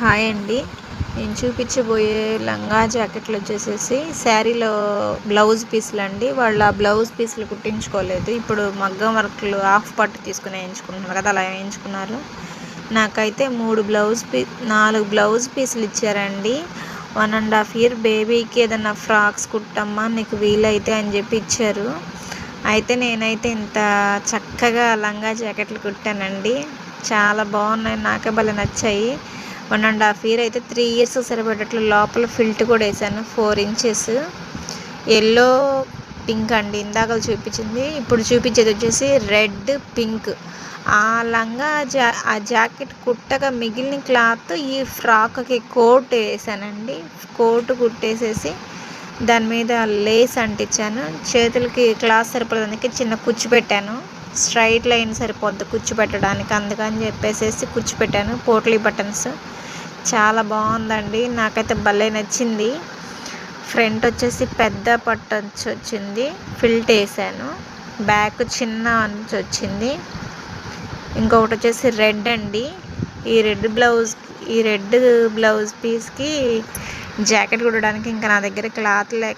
Hi అండి. నేను చూపించబోయే లంగా జాకెట్లు వచ్చేసేసి శారీలో బ్లౌజ్ పీసులు అండి. వాళ్ళు ఆ బ్లౌజ్ పీసులు కుట్టించుకోలేదు. ఇప్పుడు మగ్గం వర్క్లు హాఫ్ పట్టు తీసుకుని వేయించుకుంటున్నారు కదా అలా వేయించుకున్నారు. నాకైతే మూడు బ్లౌజ్ పీ నాలుగు బ్లౌజ్ పీసులు ఇచ్చారండి. వన్ అండ్ హాఫ్ ఇయర్ బేబీకి ఏదైనా ఫ్రాక్స్ కుట్టమ్మా నీకు వీలైతే అని చెప్పి ఇచ్చారు. అయితే నేనైతే ఇంత చక్కగా లంగా జాకెట్లు కుట్టానండి. చాలా బాగున్నాయి నాకే భలే నచ్చాయి. వన్ అండ్ హాఫ్ ఇయర్ అయితే త్రీ ఇయర్స్ సరిపడేటట్లు లోపల ఫిల్ట్ కూడా వేసాను. Four inches. ఎల్లో పింక్ అండి. ఇందాక చూపించింది. ఇప్పుడు చూపించేది వచ్చేసి రెడ్ పింక్. ఆ లంగా జా ఆ జాకెట్ కుట్టగా మిగిలిన క్లాత్ ఈ ఫ్రాక్కి కోట్ వేసానండి. కోట్ కుట్టేసేసి దాని మీద లేస్ అంటించాను. చేతులకి క్లాత్ సరిపడడానికి చిన్న కుచ్చు పెట్టాను. స్ట్రైట్ లైన్ సరిపోద్ది కుచ్చు పెట్టడానికి. అందుకని చెప్పేసేసి కుచ్చు పెట్టాను. పోట్లీ బటన్స్. చాలా బాగుందండి. నాకైతే భలే నచ్చింది. ఫ్రంట్ వచ్చేసి పెద్ద పట్టు వచ్చింది. ఫిల్ట్ వేసాను. బ్యాక్ చిన్న అంచు వచ్చింది. ఇంకొకటి వచ్చేసి రెడ్ అండి. ఈ రెడ్ బ్లౌజ్ ఈ రెడ్ బ్లౌజ్ పీస్కి జాకెట్ కుట్టడానికి ఇంకా నా దగ్గర క్లాత్ లేక